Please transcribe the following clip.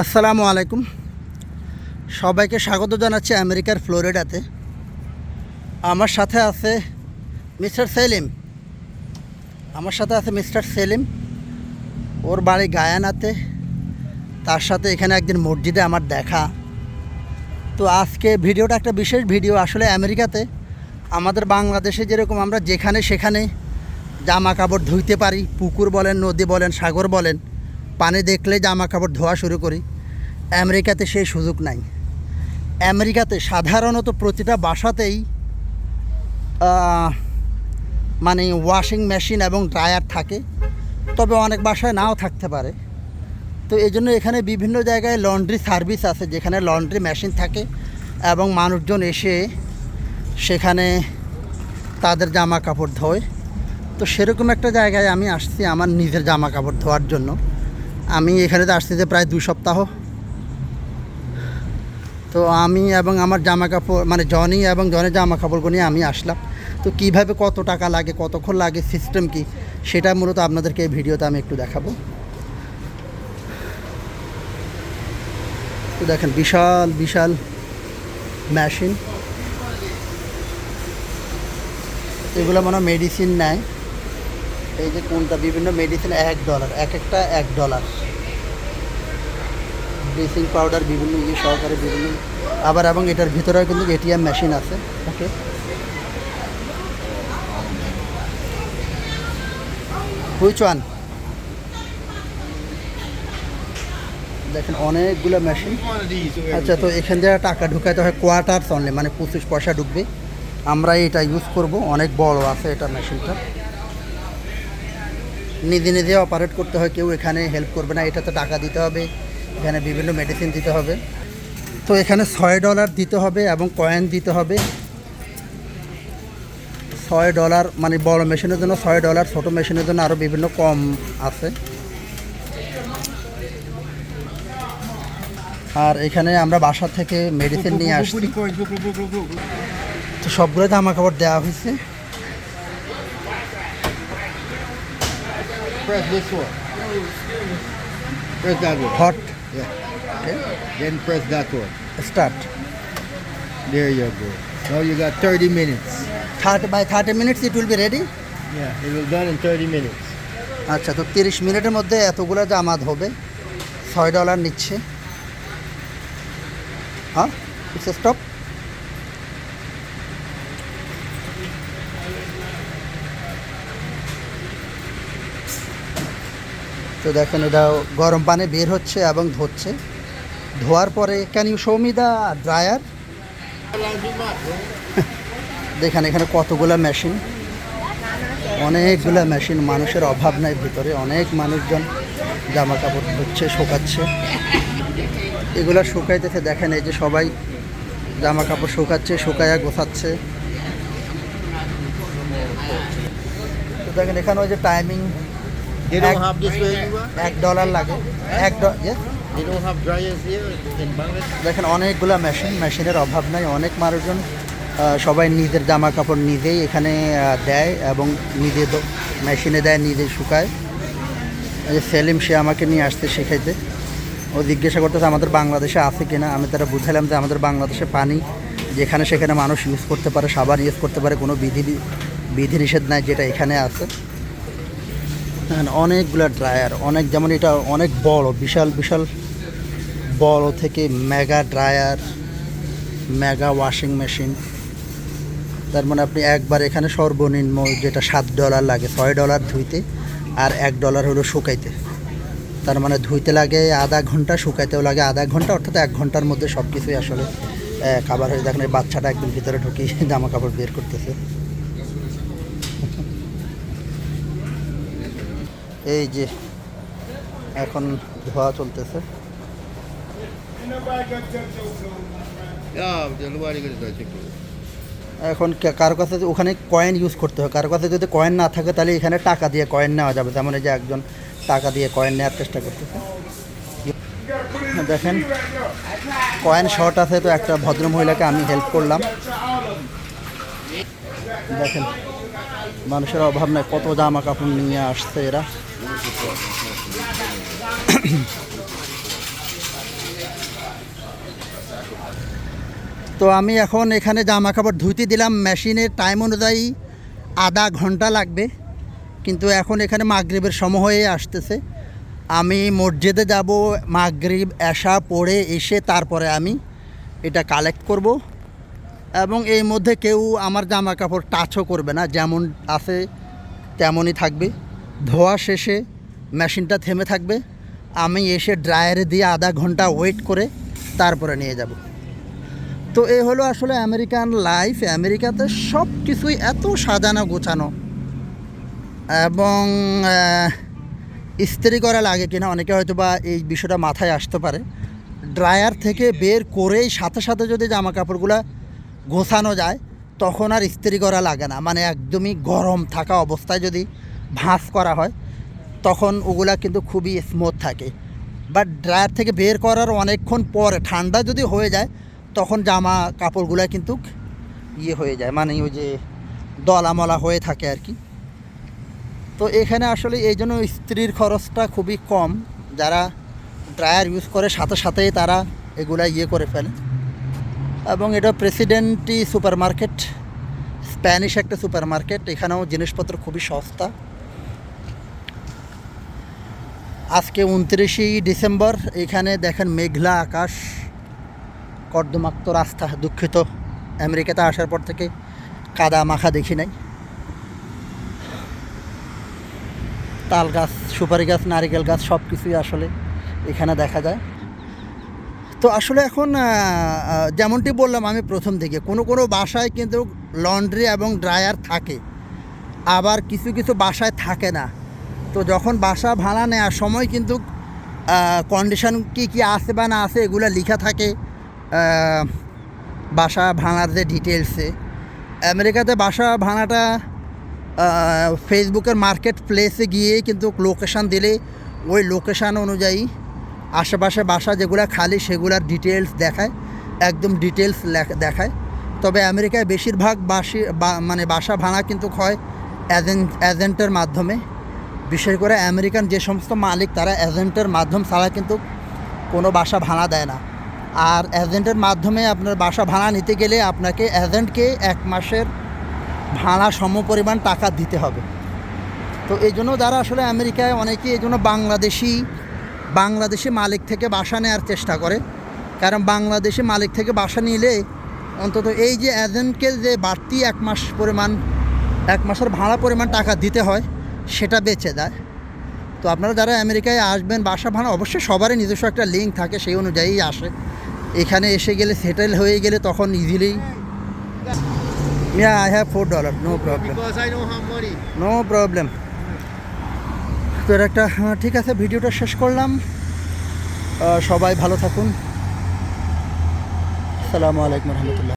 আসসালামু আলাইকুম। সবাইকে স্বাগত জানাচ্ছি আমেরিকার ফ্লোরিডাতে। আমার সাথে আছে মিস্টার সেলিম। আমার সাথে আছে মিস্টার সেলিম। ওর বাড়ি গায়ানাতে। তার সাথে এখানে একদিন মসজিদে আমার দেখা। তো আজকে ভিডিওটা একটা বিশেষ ভিডিও। আসলে আমেরিকাতে আমাদের বাংলাদেশে যেরকম আমরা যেখানে সেখানে জামা কাপড় ধুইতে পারি, পুকুর বলেন, নদী বলেন, সাগর বলেন পানি দেখলে জামা কাপড় ধোয়া শুরু করি। আমেরিকাতে সেই সুযোগ নাই। আমেরিকাতে সাধারণত প্রতিটা বাসাতেই মানে ওয়াশিং মেশিন এবং ড্রায়ার থাকে। তবে অনেক বাসায় নাও থাকতে পারে। তো এই জন্য এখানে বিভিন্ন জায়গায় লন্ড্রি সার্ভিস আছে, যেখানে লন্ড্রি মেশিন থাকে এবং মানুষজন এসে সেখানে তাদের জামা কাপড় ধোয়। তো সেরকম একটা জায়গায় আমি আসছি আমার নিজের জামা কাপড় ধোয়ার জন্য। আমি এখানে তো আসছি যে প্রায় দুই সপ্তাহ। তো আমি এবং আমার জামা কাপড় মানে জনি এবং জনের জামা কাপড়গুলো নিয়ে আমি আসলাম। তো কীভাবে কত টাকা লাগে, কতক্ষণ লাগে, সিস্টেম কি, সেটা মূলত আপনাদেরকে এই ভিডিওতে আমি একটু দেখাবো। তো দেখেন, বিশাল বিশাল মেশিন। এগুলো মনে মেডিসিন নেয়। এই যে কোনটা, বিভিন্ন মেডিসিন এক ডলার এক একটা এক ডলার ব্লিচিং পাউডার বিভিন্ন ইয়ে সহকারে বিভিন্ন আবার এবং এটার ভিতরেও কিন্তু এটিএম মেশিন আছে। ওকে হুইচ ওয়ান দেখেন অনেকগুলো মেশিন আচ্ছা তো এখান থেকে টাকা ঢুকাইতে হয় কোয়ার্টার্স অনলি মানে পঁচিশ পয়সা ঢুকবে। আমরা এটা ইউজ করব অনেক বড় আছে এটা মেশিনটা নিজে নিজে অপারেট করতে হয় কেউ এখানে হেল্প করবে না এটাতে টাকা দিতে হবে। এখানে বিভিন্ন মেডিসিন দিতে হবে। তো এখানে ছয় ডলার দিতে হবে এবং কয়েন দিতে হবে। ছয় ডলার মানে বড় মেশিনের জন্য ছয় ডলার ছোটো মেশিনের জন্য আরও বিভিন্ন কম আছে। আর এখানে আমরা বাসা থেকে মেডিসিন নিয়ে আসছি। তো সবগুলো জামা কাপড় দেওয়া হয়েছে। Press one. Hot Then press that one. Start. There you go. Now you got 30 minutes. 30, by 30 minutes it will be ready? Yeah, it will done in 30 minutes. আচ্ছা তো তিরিশ মিনিটের মধ্যে এতগুলো জামাত হবে ছয় ডলার নিচ্ছে হ্যাঁ ইটস স্টপ তো দেখেন এটা গরম পানি বের হচ্ছে এবং ধরছে। ধোয়ার পরে can you show me the dryer দেখেন এখানে কতগুলো মেশিন অনেকগুলো মেশিন মানুষের অভাব নাই ভিতরে। অনেক মানুষজন জামা কাপড় ধুচ্ছে, শুকাচ্ছে। এগুলো শুকাইতেছে, দেখেন এই যে সবাই জামা কাপড় শুকাচ্ছে শুকাইয়া গোছাচ্ছে। দেখেন এখানে ওই যে timing They don't have this where you are? এক ডলার লাগে এক? They don't have dryers here in Bangladesh? দেখেন অনেকগুলো মেশিন মেশিনের অভাব নাই অনেক মানুষজন আহ, সবাই নিজের জামা কাপড় নিজেই এখানে আহ, দেয় এবং নিজে দ- মেশিনে দেয় নিজে শুকায় এই যে সেলিম সে আমাকে নিয়ে আসতে শেখাইতে ও জিজ্ঞাসা করতেছে আমাদের বাংলাদেশে আছে কিনা আমি তারা বুঝালাম যে আমাদের বাংলাদেশে পানি যেখানে সেখানে মানুষ ইউজ করতে পারে সাবান ইউজ করতে পারে কোনো বিধি বিধি নিষেধ নাই যেটা এখানে আছে দেখেন, অনেকগুলো ড্রায়ার অনেক যেমন এটা অনেক বড়, বিশাল বিশাল বড় থেকে mega dryer mega washing machine তার মানে আপনি একবার এখানে সর্বনিম্ন যেটা সাত ডলার লাগে, ছয় ডলার ধুইতে, আর এক ডলার হলো শুকাইতে। তার মানে ধুইতে লাগে আধা ঘণ্টা, শুকাইতেও লাগে আধা ঘণ্টা, অর্থাৎ এক ঘণ্টার মধ্যে সব কিছুই আসলে খাবার হয়ে দেখেন বাচ্চাটা একদম ভিতরে ঢুকি জামা কাপড় বের করতেছে। এই যে এখন ধোয়া চলতেছে. এখন কারও কাছে ওখানে কয়েন ইউজ করতে হয়। কারও কাছে যদি কয়েন না থাকে তাহলে এখানে টাকা দিয়ে কয়েন নেওয়া যাবে। যেমন এই যে একজন টাকা দিয়ে কয়েন নেওয়ার চেষ্টা করতেছে। দেখেন কয়েন শর্ট আছে তো একটা ভদ্র মহিলাকে আমি হেল্প করলাম। দেখেন মানুষের অভাব নাই কত জামা কাপড় নিয়ে আসছে এরা। তো আমি এখন এখানে জামা কাপড় ধুইতে দিলাম। মেশিনের টাইম অনুযায়ী আধা ঘণ্টা লাগবে। কিন্তু এখন এখানে মাগরীবের সময় হয়ে আসতেছে। আমি মসজিদে যাব, মাগরীব এসা পড়ে এসে তারপরে আমি এটা কালেক্ট করব। এবং এই মধ্যে কেউ আমার জামা কাপড় টাচও করবে না, যেমন আছে তেমনই থাকবে। ধোয়া শেষে মেশিনটা থেমে থাকবে। আমি এসে ড্রায়ারে দিয়ে আধা ঘণ্টা ওয়েট করে তারপরে নিয়ে যাব। তো এ হলো আসলে আমেরিকান লাইফ। আমেরিকাতে সব কিছুই এত সাজানো গোছানো। এবং ইস্ত্রি করা লাগে কিনা অনেকে হয়তো বা এই বিষয়টা মাথায় আসতে পারে। ড্রায়ার থেকে বের করেই সাথে সাথে যদি জামা কাপড়গুলো গোছানো যায়, তখন আর ইস্ত্রি করা লাগে না। মানে একদমই গরম থাকা অবস্থায় যদি ভাঁজ করা হয়, তখন ওগুলা কিন্তু খুবই স্মুথ থাকে। বাট ড্রায়ার থেকে বের করার অনেকক্ষণ পরে, ঠান্ডা যদি হয়ে যায়, তখন জামা কাপড়গুলো কিন্তু ইয়ে হয়ে যায় মানে ওই যে দলামলা হয়ে থাকে আর কি। তো এখানে আসলে এই জন্য স্ত্রীর খরচটা খুবই কম, যারা ড্রায়ার ইউজ করে, সাথে সাথেই তারা এগুলা ইয়ে করে ফেলে। এবং এটা প্রেসিডেন্টি সুপার মার্কেট স্প্যানিশ একটা সুপার মার্কেট এখানেও জিনিসপত্র খুবই সস্তা। আজকে উনত্রিশে ডিসেম্বর, এখানে দেখেন মেঘলা আকাশ, কর্দমাক্ত রাস্তা, দুঃখিত। আমেরিকাতে আসার পর থেকে কাদা মাখা দেখি নাই। তাল গাছ, সুপারি গাছ, নারিকেল গাছ সব কিছুই আসলে এখানে দেখা যায়। তো আসলে এখন যেমনটি বললাম আমি প্রথম থেকে কোনো কোনো বাসায় কিন্তু লন্ড্রি এবং ড্রায়ার থাকে। আবার কিছু কিছু বাসায় থাকে না। তো যখন বাসা ভাড়া নেওয়ার সময় কিন্তু কন্ডিশন কি কি আছে বা না আছে এগুলো লেখা থাকে বাসা ভাঙার যে ডিটেলসে আমেরিকাতে বাসা ভাঙাটা ফেসবুকের মার্কেট প্লেসে গিয়ে কিন্তু লোকেশান দিলে, ওই লোকেশান অনুযায়ী আশেপাশে বাসা যেগুলো খালি সেগুলার ডিটেলস দেখায়, একদম ডিটেলস দেখায়। তবে আমেরিকায় বেশিরভাগ বাসি মানে বাসা ভাড়া কিন্তু হয় এজেন্ট এজেন্টের মাধ্যমে। বিশেষ করে আমেরিকান যে সমস্ত মালিক, তারা এজেন্টের মাধ্যম ছাড়া কিন্তু কোনো বাসা ভাড়া দেয় না। আর এজেন্টের মাধ্যমে আপনার বাসা ভাড়া নিতে গেলে আপনাকে এজেন্টকে এক মাসের ভাড়া সম পরিমাণ টাকা দিতে হবে। তো এই জন্য যারা আসলে আমেরিকায়, অনেকেই এই জন্য বাংলাদেশি বাংলাদেশি মালিক থেকে বাসা নেওয়ার চেষ্টা করে। কারণ বাংলাদেশি মালিক থেকে বাসা নিলে অন্তত এই যে এজেন্টকে যে বাড়তি এক মাস পরিমাণ, এক মাসের ভাড়া পরিমাণ টাকা দিতে হয় সেটা বেঁচে যায় তো আপনারা যারা আমেরিকায় আসবেন বাসা ভাড়া অবশ্যই সবারই নিজস্ব একটা লিঙ্ক থাকে সেই অনুযায়ী আসে এখানে এসে গেলে সেটেল হয়ে গেলে তখন easily Yeah, I have four dollar. No problem. Because I money. No problem তো একটা হ্যাঁ, ঠিক আছে ভিডিওটা শেষ করলাম সবাই ভালো থাকুন আসসালামু আলাইকুম রহমতুল্লাহ